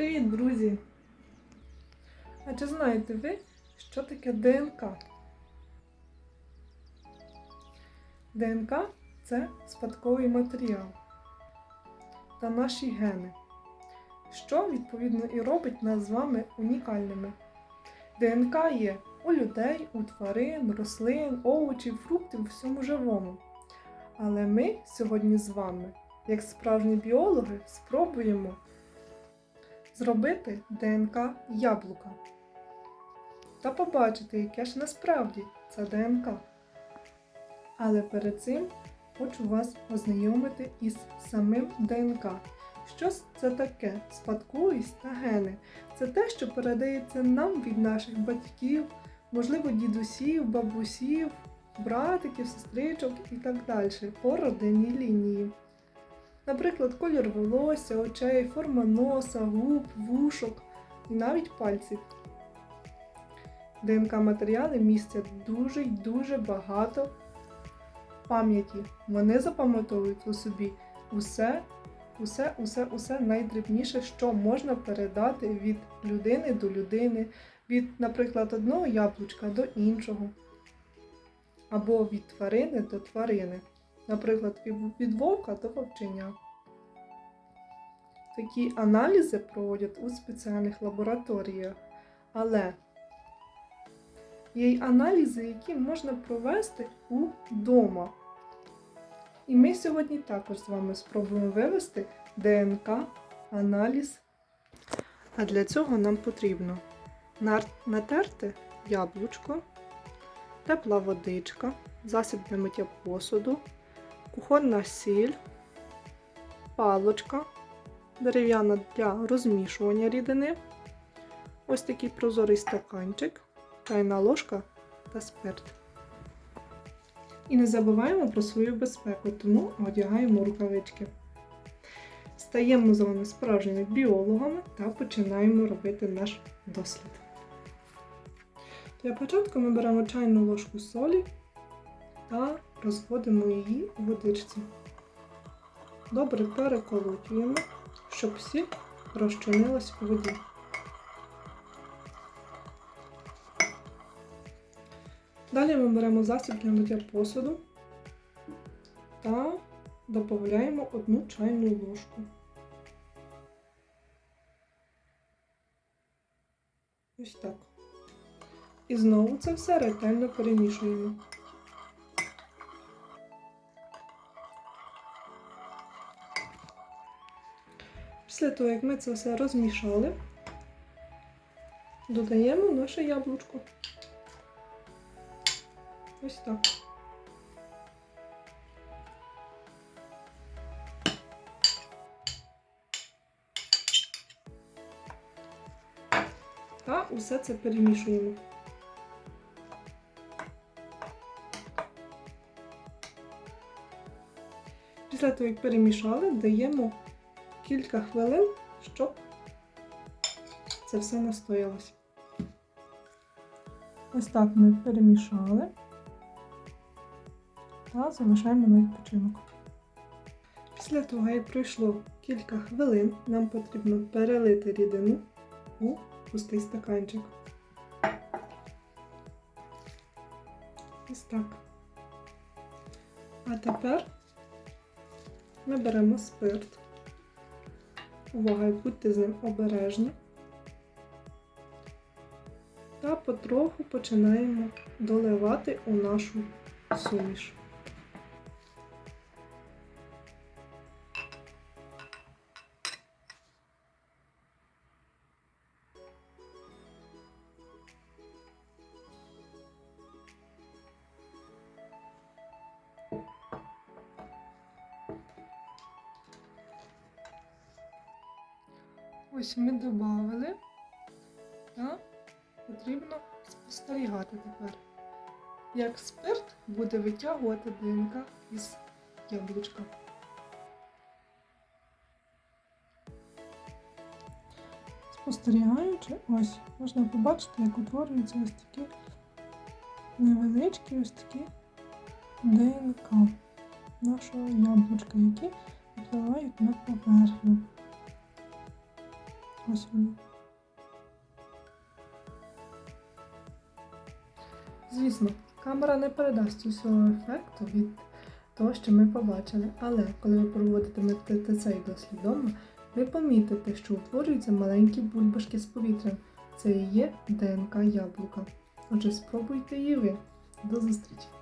Привіт, друзі! А чи знаєте ви, що таке ДНК? ДНК це спадковий матеріал та наші гени, що відповідно і робить нас з вами унікальними. ДНК є у людей, у тварин, рослин, овочів, фруктів, всьому живому. Але ми сьогодні з вами, як справжні біологи, спробуємо зробити ДНК яблука та побачити, яке ж насправді це ДНК. Але перед цим хочу вас ознайомити із самим ДНК. Що це таке? Спадковість та гени. Це те, що передається нам від наших батьків, можливо, дідусів, бабусів, братиків, сестричок і так далі по родинній лінії. Наприклад, колір волосся, очей, форма носа, губ, вушок і навіть пальців. ДНК матеріали містять дуже й дуже багато пам'яті. Вони запам'ятовують у собі усе, усе, усе, усе найдрібніше, що можна передати від людини до людини, від, наприклад, одного яблучка до іншого, або від тварини до тварини. Наприклад, від- вовка до вовчення. Такі аналізи проводять у спеціальних лабораторіях, але є й аналізи, які можна провести удома. І ми сьогодні також з вами спробуємо вивести ДНК-аналіз. А для цього нам потрібно натерти яблучко, тепла водичка, засіб для миття посуду, кухонна сіль, палочка, дерев'яна для розмішування рідини, ось такий прозорий стаканчик, чайна ложка та спирт. І не забуваємо про свою безпеку, тому одягаємо рукавички. Стаємо з вами справжніми біологами та починаємо робити наш дослід. Для початку ми беремо чайну ложку солі та розводимо її у водичці. Добре переколотюємо, щоб сіль розчинилась у воді. Далі ми беремо засіб для миття посуду та додаємо одну чайну ложку. Ось так. І знову це все ретельно перемішуємо. Після того, як ми це все розмішали, додаємо наше яблучко. Ось так. Та усе це перемішуємо. Після того, як перемішали, даємо кілька хвилин, щоб це все настоялося. Ось так ми перемішали та залишаємо на відпочинок. Після того, як пройшло кілька хвилин, нам потрібно перелити рідину у пустий стаканчик. Ось так. А тепер ми беремо спирт. Увага, будьте з ним обережні. Та потроху починаємо доливати у нашу суміш. Ось ми додали, та потрібно спостерігати тепер, як спирт буде витягувати ДНК із яблучка. Спостерігаючи, ось можна побачити, як утворюються ось такі невеличкі ось такі ДНК нашого яблучка, які випливають на поверхню. Ось. Звісно, камера не передасть усього ефекту від того, що ми побачили, але коли ви проводитимете цей дослід вдома, ви помітите, що утворюються маленькі бульбашки з повітрям. Це і є ДНК яблука. Отже, спробуйте її ви. До зустрічі!